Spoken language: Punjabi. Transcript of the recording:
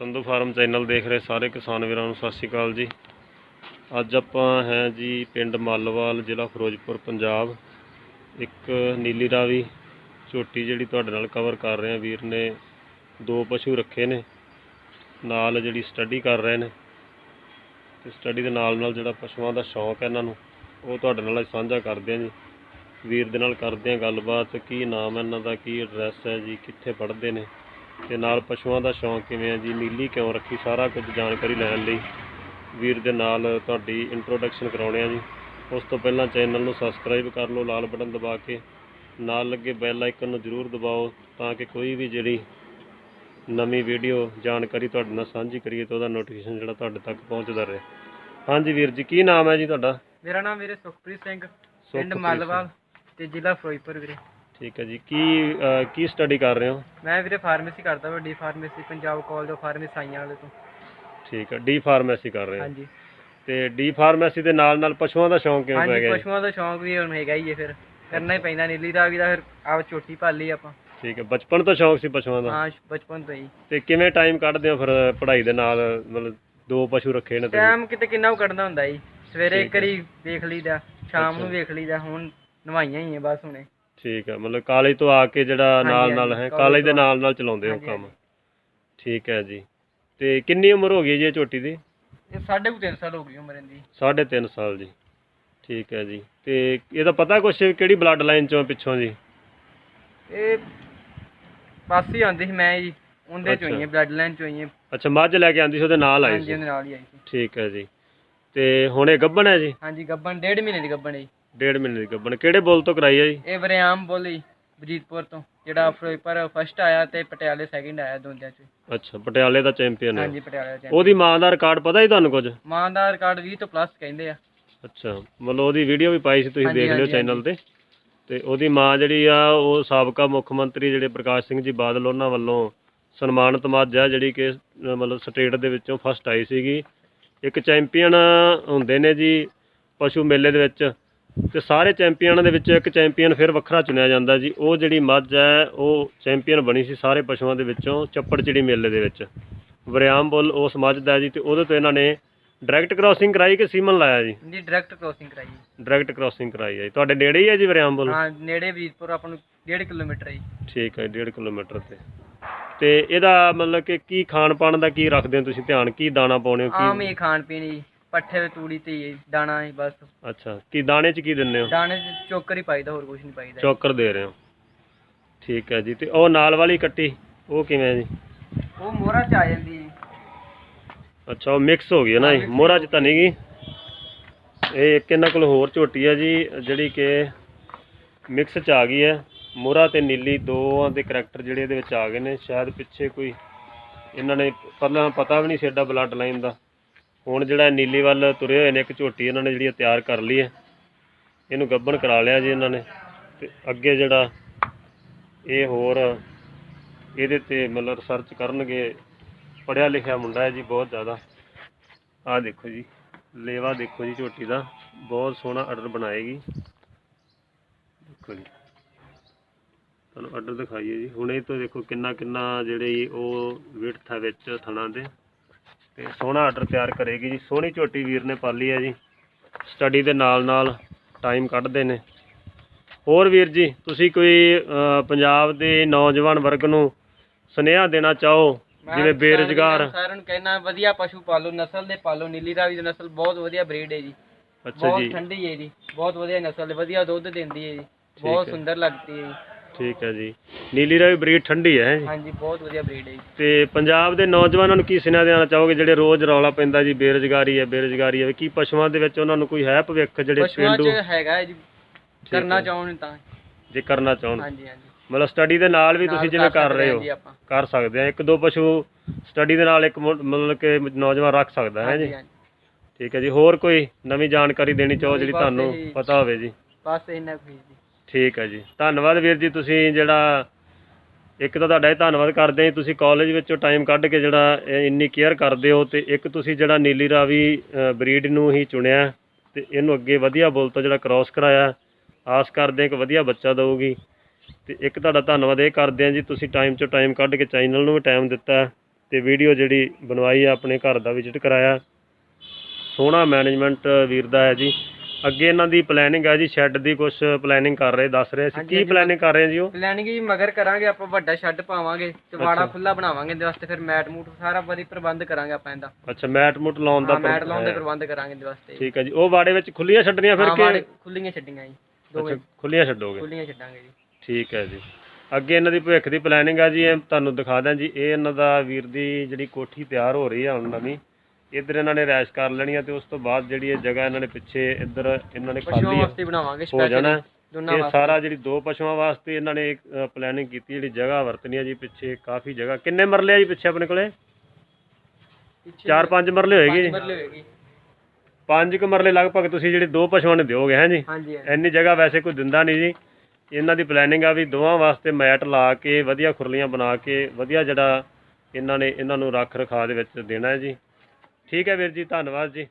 ਸੰਧੂ ਫਾਰਮ ਚੈਨਲ ਦੇਖ ਰਹੇ ਸਾਰੇ ਕਿਸਾਨ ਵੀਰਾਂ ਨੂੰ ਸਤਿ ਸ਼੍ਰੀ ਅਕਾਲ ਜੀ। ਅੱਜ ਆਪਾਂ ਹੈ ਜੀ ਪਿੰਡ ਮਾਲੋਵਾਲ, ਜ਼ਿਲ੍ਹਾ ਫਿਰੋਜ਼ਪੁਰ, ਪੰਜਾਬ। ਇੱਕ ਨੀਲੀ ਰਾਵੀ ਝੋਟੀ ਜਿਹੜੀ ਤੁਹਾਡੇ ਨਾਲ ਕਵਰ ਕਰ ਰਹੇ ਆ ਵੀਰ ਨੇ ਦੋ ਪਸ਼ੂ ਰੱਖੇ ਨੇ। ਨਾਲ ਜਿਹੜੀ ਸਟੱਡੀ ਕਰ ਰਹੇ ਨੇ। ਤੇ ਸਟੱਡੀ ਦੇ ਨਾਲ ਨਾਲ ਜਿਹੜਾ ਪਸ਼ੂਆਂ ਦਾ ਸ਼ੌਂਕ ਹੈ ਇਹਨਾਂ ਨੂੰ, ਉਹ ਤੁਹਾਡੇ ਨਾਲ ਸਾਂਝਾ ਕਰਦੇ ਆ ਜੀ। ਵੀਰ ਦੇ ਨਾਲ ਕਰਦੇ ਆ ਗੱਲਬਾਤ, ਕੀ ਨਾਮ ਹੈ ਇਹਨਾਂ ਦਾ, ਕੀ ਐਡਰੈਸ ਹੈ ਜੀ, ਕਿੱਥੇ ਪੜ੍ਹਦੇ ਨੇ। ਤੇ ਨਾਲ ਪਸ਼ੂਆਂ ਦਾ ਸ਼ੌਂਕ ਕਿਵੇਂ ਹੈ ਜੀ? ਨੀਲੀ ਕਿਉਂ ਰੱਖੀ? ਸਾਰਾ ਕੁਝ ਜਾਣਕਾਰੀ ਲੈਣ ਲਈ ਵੀਰ ਦੇ ਨਾਲ ਤੁਹਾਡੀ ਇੰਟਰੋਡਕਸ਼ਨ ਕਰਾਉਣੇ ਆ ਜੀ। ਉਸ ਤੋਂ ਪਹਿਲਾਂ ਚੈਨਲ ਨੂੰ ਸਬਸਕ੍ਰਾਈਬ ਕਰ ਲਓ ਲਾਲ ਬਟਨ ਦਬਾ ਕੇ। ਨਾਲ ਲੱਗੇ ਬੈਲ ਆਈਕਨ ਨੂੰ ਜ਼ਰੂਰ ਦਬਾਓ ਤਾਂ ਕਿ ਕੋਈ ਵੀ ਜਿਹੜੀ ਨਵੀਂ ਵੀਡੀਓ ਜਾਣਕਾਰੀ ਤੁਹਾਡੇ ਨਾਲ ਸਾਂਝੀ ਕਰੀਏ ਤਾਂ ਉਹਦਾ ਨੋਟੀਫਿਕੇਸ਼ਨ ਜਿਹੜਾ ਤੁਹਾਡੇ ਤੱਕ ਪਹੁੰਚਦਾ ਰਹੇ। ਹਾਂਜੀ ਵੀਰ ਜੀ ਕੀ ਨਾਮ ਹੈ ਜੀ ਤੁਹਾਡਾ? ਮੇਰਾ ਨਾਮ ਵੀਰੇ ਸੁਖਪ੍ਰੀਤ ਸਿੰਘ ਪਿੰਡ ਸੁਖਪ੍ਰੀਤ ਮੱਲਵਾਲ ਤੇ ਜ਼ਿਲ੍ਹਾ ਫਿਰੋਜ਼ਪੁਰ ਵੀਰੇ। ਠੀਕ ਹੈ ਜੀ। ਕੀ ਅਹ, ਕੀ ਸਟੱਡੀ ਕਰ ਰਹੇ ਹੋ? ਮੈਂ ਵੀਰੇ ਫਾਰਮੇਸੀ ਕਰਦਾ ਵੱਡੀ pharmacy Punjab college of pharmacy ਆਈਆਂ ਵਾਲੇ ਤੋਂ। ਠੀਕ ਹੈ ਡੀ ਫਾਰਮੇਸੀ ਕਰ ਰਹੇ ਹੋ? ਹਾਂਜੀ। ਤੇ ਡੀ ਫਾਰਮੇਸੀ ਦੇ ਨਾਲ ਨਾਲ ਪਸ਼ੂਆਂ ਦਾ ਸ਼ੌਂਕ ਕਿਵੇਂ ਪੈ ਹਾਂਜੀ ਗਿਆ ਜੀ? ਪਸ਼ੂਆਂ ਦਾ ਸ਼ੌਂਕ ਵੀ ਹੁਣ ਹੈਗਾ ਹੀ ਹੈ ਫਿਰ। ਕਰਨਾ ਹੀ ਪੈਂਦਾ ਨੀਲੀ ਰਾਵੀ ਦਾ ਫਿਰ ਆਪ ਛੋਟੀ ਪਾਲੀ ਆਪਾਂ। ਠੀਕ ਹੈ ਬਚਪਨ ਤੋਂ ਸ਼ੌਂਕ ਸੀ ਪਸ਼ੂਆਂ ਦਾ? ਹਾਂ ਬਚਪਨ ਤੋਂ ਹੀ। ਤੇ ਕਿਵੇਂ ਟਾਈਮ ਕੱਢਦੇ ਹੋ ਫਿਰ ਪੜ੍ਹਾਈ ਦੇ ਨਾਲ? ਮਤਲਬ ਦੋ ਪਸ਼ੂ ਰੱਖੇ ਨੇ ਤੁਸੀਂ? ਟਾਈਮ ਕਿਤੇ ਕਿੰਨਾ ਕੁ ਕੱਢਣਾ ਹੁੰਦਾ ਜੀ। ਸਵੇਰੇ ਠੀਕ ਇੱਕ ਵਾਰੀ ਵੇਖ ਲਈਦਾ ਸ਼ਾਮ ਨੂੰ ਅੱਛਾ। ਵੇਖ ਲਈਦਾ ਹੁਣ ਨਵਾਈਆਂ ਹੀ ਆ ਬਸ ਹੁਣੇ। ਠੀਕ ਹੈ ਮਤਲਬ ਕਾਲਜ ਤੋਂ ਆ ਕੇ ਜਿਹੜਾ ਨਾਲ ਨਾਲ ਹੈ ਕਾਲਜ ਦੇ ਨਾਲ ਨਾਲ ਚਲਾਉਂਦੇ ਹੋ ਕੰਮ। ਠੀਕ ਹੈ ਜੀ। ਤੇ ਕਿੰਨੀ ਉਮਰ ਹੋ ਗਈ ਜੀ ਇਹ ਝੋਟੀ ਦੀ? ਇਹ ਸਾਢੇ ਕੁ ਤਿੰਨ ਸਾਲ ਹੋ ਗਈ ਉਮਰ ਇਹਦੀ। 3.5 ਸਾਲ ਜੀ। ਠੀਕ ਹੈ ਜੀ। ਤੇ ਇਹਦਾ ਪਤਾ ਕੁਛ ਕਿਹੜੀ ਬਲੱਡ ਲਾਈਨ ਚੋਂ ਪਿੱਛੋਂ ਜੀ? ਇਹ ਪਾਸ ਹੀ ਆਉਂਦੀ ਸੀ ਮੈਂ ਜੀ ਉਹਦੇ ਚੋਂ ਹੀ ਬਲੱਡ ਲਾਈਨ ਚੋਂ ਹੀ ਹੈ। ਅੱਛਾ ਮੱਝ ਲੈ ਕੇ ਆਂਦੀ ਸੀ ਉਹਦੇ ਨਾਲ ਆਈ ਹਾਂਜੀ ਸੀ। ਉਹਦੇ ਨਾਲ ਹੀ ਆਈ ਸੀ। ਠੀਕ ਹੈ ਜੀ। ਤੇ ਹੁਣ ਇਹ ਗੱਭਣ ਹੈ ਜੀ? ਹਾਂਜੀ ਗੱਬਨ ਡੇਢ ਮਹੀਨੇ ਦੀ ਹੈ ਜੀ। ਡੇਢ ਮਹੀਨੇ ਦੀ ਗੱਭਣ। ਕਿਹੜੇ ਬੋਲ ਤੋਂ ਕਰਾਈ ਹੈ ਜੀ? ਇਹ ਵਰਿਆਮ ਬੋਲੀ ਬਜੀਤਪੁਰ ਤੋਂ ਜਿਹੜਾ ਫਿਰੋਜ਼ਪੁਰ ਫਸਟ ਆਇਆ ਤੇ ਪਟਿਆਲੇ ਸੈਕਿੰਡ ਆਇਆ ਦੋਨਿਆਂ ਚ ਅੱਛਾ ਪਟਿਆਲੇ ਦਾ ਚੈਂਪੀਅਨ ਹੈ ਹਾਂਜੀ ਪਟਿਆਲੇ ਚ ਉਹਦੀ ਮਾਂ ਦਾ ਰਿਕਾਰਡ ਪਤਾ ਜੀ ਤੁਹਾਨੂੰ ਕੁਝ? ਮਾਂ ਦਾ ਰਿਕਾਰਡ 20 ਤੋਂ ਪਲੱਸ ਕਹਿੰਦੇ ਆ। ਅੱਛਾ ਮਤਲਬ ਉਹਦੀ ਵੀਡੀਓ ਵੀ ਪਾਈ ਸੀ ਤੁਸੀਂ ਹਾਂਜੀ, ਦੇਖ ਲਿਓ ਹਾਂਜੀ, ਚੈਨਲ ਤੇ। ਤੇ ਉਹਦੀ ਮਾਂ ਜਿਹੜੀ ਆ ਉਹ ਸਾਬਕਾ ਮੁੱਖ ਮੰਤਰੀ ਜਿਹੜੇ ਪ੍ਰਕਾਸ਼ ਸਿੰਘ ਜੀ ਬਾਦਲ ਉਹਨਾਂ ਵੱਲੋਂ ਸਨਮਾਨਿਤ ਮੱਝ ਆ ਜਿਹੜੀ ਕਿ ਮਤਲਬ ਸਟੇਟ ਦੇ ਵਿੱਚੋਂ ਫਸਟ ਆਈ ਸੀਗੀ। ਇੱਕ ਚੈਂਪੀਅਨ ਹੁੰਦੇ ਨੇ ਜੀ ਪਸ਼ੂ ਮੇਲੇ ਦੇ ਵਿੱਚ। ਤੇ ਸਾਰੇ ਚੈਂਪੀਅਨਾਂ ਦੇ ਵਿੱਚੋਂ ਇੱਕ ਚੈਂਪੀਅਨ ਫਿਰ ਵੱਖਰਾ ਚੁਣਿਆ ਜਾਂਦਾ ਜੀ। ਉਹ ਜਿਹੜੀ ਮੱਝ ਹੈ ਉਹ ਚੈਂਪੀਅਨ ਬਣੀ ਸੀ ਸਾਰੇ ਪਸ਼ੂਆਂ ਦੇ ਵਿੱਚੋਂ ਚੱਪੜ ਚਿੜੀ ਮੇਲੇ ਦੇ ਵਿੱਚ। ਵਰਿਆਮ ਬੁੱਲ ਉਸ ਮੱਝ ਦਾ ਜੀ ਤੇ ਉਹਦੇ ਤੋਂ ਇਹਨਾਂ ਨੇ ਡਾਇਰੈਕਟ ਕ੍ਰਾਸਿੰਗ ਕਰਾਈ ਕਿ ਸੀਮਨ ਲਾਇਆ ਜੀ? ਜੀ ਡਾਇਰੈਕਟ ਕ੍ਰੋਸਿੰਗ ਕਰਾਈ ਡਾਇਰੈਕਟ ਕ੍ਰਾਸਿੰਗ ਕਰਾਈ ਹੈ ਜੀ। ਤੁਹਾਡੇ ਨੇੜੇ ਹੀ ਹੈ ਜੀ ਵਰਿਆਮ ਬੁੱਲ? ਹਾਂ ਨੇੜੇ ਬਜੀਤਪੁਰ ਆਪਾਂ ਨੂੰ 1.5 ਕਿਲੋਮੀਟਰ ਹੈ ਜੀ। ਠੀਕ ਹੈ 1.5 ਕਿਲੋਮੀਟਰ ਤੇ। ਤੇ ਇਹਦਾ ਮਤਲਬ ਕਿ ਕੀ ਖਾਣ ਪਾਣ ਦਾ ਕੀ ਰੱਖਦੇ ਹੋ ਤੁਸੀਂ? ਧਿਆਨ ਕੀ ਦਾਣਾ ਪਾਉਣੇ ਹੋ ਆਮ ਕੀ ਹੀ ਖਾਣ ਪੀਣ ਜੀ। ਪੱਠੇ ਤੇ ਤੂੜੀ ਤੇ ਹੀ ਦਾਣਾ ਹੀ ਬਸ। ਅੱਛਾ ਕੀ ਦਾਣੇ ਚ ਕੀ ਦਿੰਦੇ ਹੋ? ਦਾਣੇ ਚ ਚੋਕਰ ਹੀ ਪਾਈਦਾ ਹੋਰ ਕੁਝ ਨਹੀਂ ਪਾਈਦਾ ਚੋਕਰ ਦੇ ਰਹੇ ਹੋ। ਠੀਕ ਹੈ ਜੀ ਤੇ ਉਹ ਨਾਲ ਵਾਲੀ ਕੱਟੀ ਉਹ ਕਿਵੇਂ ਹੈ ਜੀ? ਉਹ ਮੋਹਰਾ ਚ ਆ ਜਾਂਦੀ ਜੀ। ਅੱਛਾ ਉਹ ਮਿਕਸ ਹੋ ਗਈ ਹੈ ਨਾ ਜੀ? ਮੋਹਰਾ ਚ ਤਾਂ ਨਹੀਂ ਗਈ? ਇਹ ਇੱਕ ਇਹਨਾਂ ਕੋਲ ਹੋਰ ਝੋਟੀ ਹੈ ਜੀ ਜਿਹੜੀ ਕਿ ਮਿਕਸ ਚ ਆ ਗਈ ਹੈ? ਮੋਹਰਾ ਤੇ ਨੀਲੀ ਦੋਵਾਂ ਦੇ ਕਰੈਕਟਰ ਜਿਹੜੇ ਇਹਦੇ ਵਿੱਚ ਆ ਗਏ ਨੇ ਸ਼ਾਇਦ ਪਿੱਛੇ ਕੋਈ ਇਹਨਾਂ ਨੇ ਪਹਿਲਾਂ ਪਤਾ ਵੀ ਨਹੀਂ ਸੀ ਏਡਾ ਬਲੱਡ ਲਾਈਨ ਦਾ। ਹੁਣ ਜਿਹੜਾ ਨੀਲੀ ਵੱਲ ਤੁਰੇ ਹੋਏ ਨੇ, ਇੱਕ ਝੋਟੀ ਇਹਨਾਂ ਨੇ ਜਿਹੜੀ ਇਹ ਤਿਆਰ ਕਰ ਲਈ ਹੈ। ਇਹਨੂੰ ਗੱਬਣ ਕਰਾ ਲਿਆ ਜੀ ਇਹਨਾਂ ਨੇ। ਤੇ ਅੱਗੇ ਜਿਹੜਾ ਇਹ ਹੋਰ ਇਹਦੇ ਤੇ ਮਤਲਬ ਰਿਸਰਚ ਕਰਨਗੇ ਪੜਿਆ ਲਿਖਿਆ ਮੁੰਡਾ ਹੈ ਜੀ, ਬਹੁਤ ਜ਼ਿਆਦਾ। ਆਹ ਦੇਖੋ ਜੀ, ਲੇਵਾ ਦੇਖੋ ਜੀ ਝੋਟੀ ਦਾ। ਬਹੁਤ ਸੋਹਣਾ ਆਰਡਰ ਬਣਾਏਗੀ। ਦੇਖੋ ਜੀ, ਤੁਹਾਨੂੰ ਆਰਡਰ ਦਿਖਾਈਏ ਜੀ। ਹੁਣ ਇਹ ਤੋਂ ਦੇਖੋ ਕਿੰਨਾ ਕਿੰਨਾ ਜਿਹੜੇ ਉਹ ਵਿੜਥ ਹੈ ਵਿੱਚ ਥਣਾ ਦੇ ਤੇ ਸੋਹਣਾ ਆਰਡਰ ਤਿਆਰ ਕਰੇਗੀ ਜੀ। ਸੋਹਣੀ ਝੋਟੀ ਵੀਰ ਨੇ ਪਾਲੀ ਹੈ ਜੀ। ਸਟੱਡੀ ਦੇ ਨਾਲ ਨਾਲ ਟਾਈਮ ਕੱਢਦੇ ਨੇ। ਹੋਰ ਵੀਰ ਜੀ ਤੁਸੀਂ ਕੋਈ ਪੰਜਾਬ ਦੇ ਨੌਜਵਾਨ ਵਰਗ ਨੂੰ ਸੁਨੇਹਾ ਦੇਣਾ ਚਾਹੋ? ਜਿਵੇਂ ਬੇਰੁਜ਼ਗਾਰ। ਸਾਰਿਆਂ ਨੂੰ ਕਹਿਣਾ ਵਧੀਆ ਪਸ਼ੂ ਪਾਲੋ ਨਸਲ ਦੇ ਪਾਲੋ। ਨੀਲੀ ਰਾਵੀ ਦੀ ਨਸਲ ਬਹੁਤ ਵਧੀਆ ਬਰੀਡ ਹੈ ਜੀ। ਅੱਛਾ ਬਹੁਤ ਜੀ ਠੰਡੀ ਹੈ ਜੀ। ਬਹੁਤ ਵਧੀਆ ਨਸਲ ਹੈ ਵਧੀਆ ਦੁੱਧ ਦਿੰਦੀ ਹੈ ਜੀ। ਬਹੁਤ। ਸੁੰਦਰ ਲੱਗਦੀ ਹੈ ਜੀ। ਠੀਕ ਹੈ ਜੀ। ਨੀਲੀ ਰਾਵੀ ਬਰੀਡ ਠੰਡੀ ਹੈ ਜੀ? ਹਾਂਜੀ ਬਹੁਤ ਵਧੀਆ ਬਰੀਡ ਹੈ ਜੀ। ਤੇ ਪੰਜਾਬ ਦੇ ਨੌਜਵਾਨਾਂ ਨੂੰ ਕੀ ਸੁਨੇਹਾ ਦੇਣਾ ਚਾਹੋਗੇ? ਜਿਹੜੇ ਰੋਜ਼ ਰੌਲਾ ਪੈਂਦਾ ਜੀ ਬੇਰੁਜ਼ਗਾਰੀ ਹੈ ਬੇਰੁਜ਼ਗਾਰੀ ਹੈ ਕੀ ਪਸ਼ੂਆਂ ਦੇ ਵਿੱਚ ਉਹਨਾਂ ਨੂੰ ਕੋਈ ਹੈ ਭਵਿੱਖ ਜਿਹੜੇ ਪਸ਼ੂਆਂ 'ਚ ਹੈਗਾ ਹੈ ਜੀ। ਕਰਨਾ ਚਾਹੋਣ ਤਾਂ। ਜੇ ਕਰਨਾ ਚਾਹਣ। ਹਾਂਜੀ ਹਾਂਜੀ। ਮਤਲਬ ਸਟੱਡੀ ਦੇ ਨਾਲ ਵੀ ਨਾਲ ਤੁਸੀਂ ਜਿਵੇਂ ਕਰ ਸਕਦੇ ਰਹੇ ਹਾਂ ਹੋ ਆਪਾਂ। ਕਰ ਸਕਦੇ ਆ ਇੱਕ ਦੋ ਪਸ਼ੂ ਸਟੱਡੀ ਦੇ ਨਾਲ ਇੱਕ ਮੁੰ- ਮਤਲਬ ਕਿ ਨੌਜਵਾਨ ਰੱਖ ਸਕਦਾ ਹੈ ਜੀ? ਹਾਂਜੀ ਹਾਂਜੀ। ਠੀਕ ਹੈ ਜੀ। ਹੋਰ ਕੋਈ ਨਵੀਂ ਜਾਣਕਾਰੀ ਦੇਣੀ ਚਾਹੋ ਜਿਹੜੀ ਬਸ ਤੁਹਾਨੂੰ ਇਹੀ। ਪਤਾ ਹੋਵੇ ਜੀ? ਬਸ ਇੰਨਾ ਕੁ ਹੀ ਜੀ। ਠੀਕ ਹੈ ਜੀ। ਧੰਨਵਾਦ ਵੀਰ ਜੀ ਤੁਸੀਂ ਜਿਹੜਾ ਇੱਕ ਤਾਂ ਤੁਹਾਡਾ ਇਹ ਧੰਨਵਾਦ ਕਰਦੇ ਹਾਂ ਜੀ, ਤੁਸੀਂ ਕਾਲਜ ਵਿੱਚੋਂ ਟਾਈਮ ਕੱਢ ਕੇ ਜਿਹੜਾ ਇਹ ਇੰਨੀ ਕੇਅਰ ਕਰਦੇ ਹੋ ਤੇ ਇੱਕ ਤੁਸੀਂ ਜਿਹੜਾ ਨੀਲੀ ਰਾਵੀ ਬਰੀਡ ਨੂੰ ਹੀ ਚੁਣਿਆ ਤੇ ਇਹਨੂੰ ਅੱਗੇ ਵਧੀਆ ਬੁੱਲ ਤੋਂ ਜਿਹੜਾ ਕ੍ਰਾਸ ਕਰਾਇਆ। ਆਸ ਕਰਦੇ ਹਾਂ ਕਿ ਵਧੀਆ ਬੱਚਾ ਦਊਗੀ। ਤੇ ਇੱਕ ਤੁਹਾਡਾ ਧੰਨਵਾਦ ਇਹ ਕਰਦੇ ਹਾਂ ਜੀ ਤੁਸੀਂ ਟਾਈਮ ਚੋਂ ਟਾਈਮ ਕੱਢ ਕੇ ਚੈਨਲ ਨੂੰ ਵੀ ਟਾਈਮ ਦਿੱਤਾ ਤੇ ਵੀਡੀਓ ਜਿਹੜੀ ਬਣਵਾਈ ਆ ਆਪਣੇ ਘਰ ਦਾ ਵਿਜ਼ਿਟ ਕਰਾਇਆ। ਸੋਹਣਾ ਮੈਨੇਜਮੈਂਟ ਵੀਰ ਦਾ ਹੈ ਜੀ। ਅੱਗੇ ਇਹਨਾਂ ਦੀ ਪਲੈਨਿੰਗ ਹੈ ਜੀ ਸ਼ੈੱਡ ਦੀ ਕੁਝ ਪਲੈਨਿੰਗ ਕਰ ਰਹੇ ਦੱਸ ਰਹੇ ਸੀ ਹਾਂਜੀ, ਕੀ ਹਾਂਜੀ, ਪਲੈਨਿੰਗ ਕਰ ਰਹੇ ਜੀ ਉਹ? ਪਲੈਨਿੰਗ ਜੀ ਮਗਰ ਕਰਾਂਗੇ ਆਪਾਂ ਵੱਡਾ ਸ਼ੈੱਡ ਪਾਵਾਂਗੇ ਤੇ ਵਾੜਾ ਅੱਛਾ। ਖੁੱਲਾ ਬਣਾਵਾਂਗੇ ਇਹਦੇ ਵਾਸਤੇ ਫਿਰ ਮੈਟ ਮੂਟ ਸਾਰਾ ਵਧੀਆ ਪ੍ਰਬੰਧ ਕਰਾਂਗੇ ਆਪਾਂ ਇਹਦਾ। ਅੱਛਾ ਮੈਟ ਮੁਟ ਲਾਉਣ ਦਾ ਹਾਂ ਮੈਟ ਲਾਉਣ ਦੇ ਹੈ। ਪ੍ਰਬੰਧ ਕਰਾਂਗੇ ਇਹਦੇ ਵਾਸਤੇ। ਠੀਕ ਹੈ ਜੀ ਉਹ ਵਾੜੇ ਵਿੱਚ ਖੁੱਲੀਆਂ ਛੱਡਣੀਆਂ ਫਿਰ ਹਾਂ ਕਿ ਖੁੱਲੀਆਂ ਛੱਡੀਆਂ ਜੀ ਦੋਵੇਂ। ਅੱਛਾ ਖੁੱਲੀਆਂ ਛੱਡੋਗੇ? ਖੁੱਲੀਆਂ ਛੱਡਾਂਗੇ ਜੀ। ਠੀਕ ਹੈ ਜੀ। ਅੱਗੇ ਇਹਨਾਂ ਦੀ ਭਵਿੱਖ ਦੀ ਪਲੈਨਿੰਗ ਆ ਜੀ ਇਹ ਤੁਹਾਨੂੰ ਦਿਖਾ ਦਾਂ ਜੀ ਇਹ ਇਹਨਾਂ ਦਾ ਵੀਰ ਦੀ ਜਿਹੜੀ ਕੋਠੀ ਤਿਆਰ ਹੋ ਰਹੀ ਆ ਹੁਣ ਨਵੀਂ। ਇੱਧਰ ਇਹਨਾਂ ਨੇ ਰੈਸ਼ ਕਰ ਲੈਣੀ ਆ ਤੇ ਉਸ ਤੋਂ ਬਾਅਦ ਜਿਹੜੀ ਇਹ ਜਗ੍ਹਾ ਇਹਨਾਂ ਨੇ ਪਿੱਛੇ ਇੱਧਰ ਇਹਨਾਂ ਨੇ ਪਸ਼ੂਆਂ ਖਾਲੀ ਆ। ਵਾਸਤੇ ਬਣਾਵਾਂਗੇ ਹੋ ਜਾਣਾ। ਸਪੈਸ਼ਲ ਹੈ। ਦੋਨਾਂ ਇਹ ਵਾਸਤੇ। ਸਾਰਾ ਜਿਹੜੀ ਦੋ ਪਸ਼ੂਆਂ ਵਾਸਤੇ ਇਹਨਾਂ ਨੇ ਪਲੈਨਿੰਗ ਕੀਤੀ ਜਿਹੜੀ ਜਗ੍ਹਾ ਵਰਤਣੀ ਆ ਜੀ ਪਿੱਛੇ ਕਾਫੀ ਜਗ੍ਹਾ। ਕਿੰਨੇ ਮਰਲੇ ਆ ਜੀ ਪਿੱਛੇ ਆਪਣੇ ਕੋਲੇ? ਪਿੱਛੇ ਚਾਰ ਪੰਜ ਮਰਲੇ ਹੋਏਗੀ ਜੀ। ਹੋਏਗੀ। ਪੰਜ ਕੁ ਮਰਲੇ ਲਗਭਗ ਤੁਸੀਂ ਜਿਹੜੇ ਦੋ ਪਸ਼ੂਆਂ ਨੇ ਦਿਓਗੇ ਹੈ ਜੀ? ਹਾਂਜੀ ਹਾਂਜੀ। ਇੰਨੀ ਜਗ੍ਹਾ ਵੈਸੇ ਕੋਈ ਦਿੰਦਾ ਨਹੀਂ ਜੀ। ਇਹਨਾਂ ਦੀ ਪਲੈਨਿੰਗ ਆ ਵੀ ਦੋਵਾਂ ਵਾਸਤੇ ਮੈਟ ਲਾ ਕੇ ਵਧੀਆ ਖੁਰਲੀਆਂ ਬਣਾ ਕੇ ਵਧੀਆ ਜਿਹੜਾ ਇਹਨਾਂ ਨੇ ਇਹਨਾਂ ਨੂੰ ਰੱਖ ਰਖਾ ਦੇ ਵਿੱਚ ਦੇਣਾ ਹੈ ਜੀ। ਠੀਕ ਹੈ ਵੀਰ ਜੀ ਧੰਨਵਾਦ ਜੀ।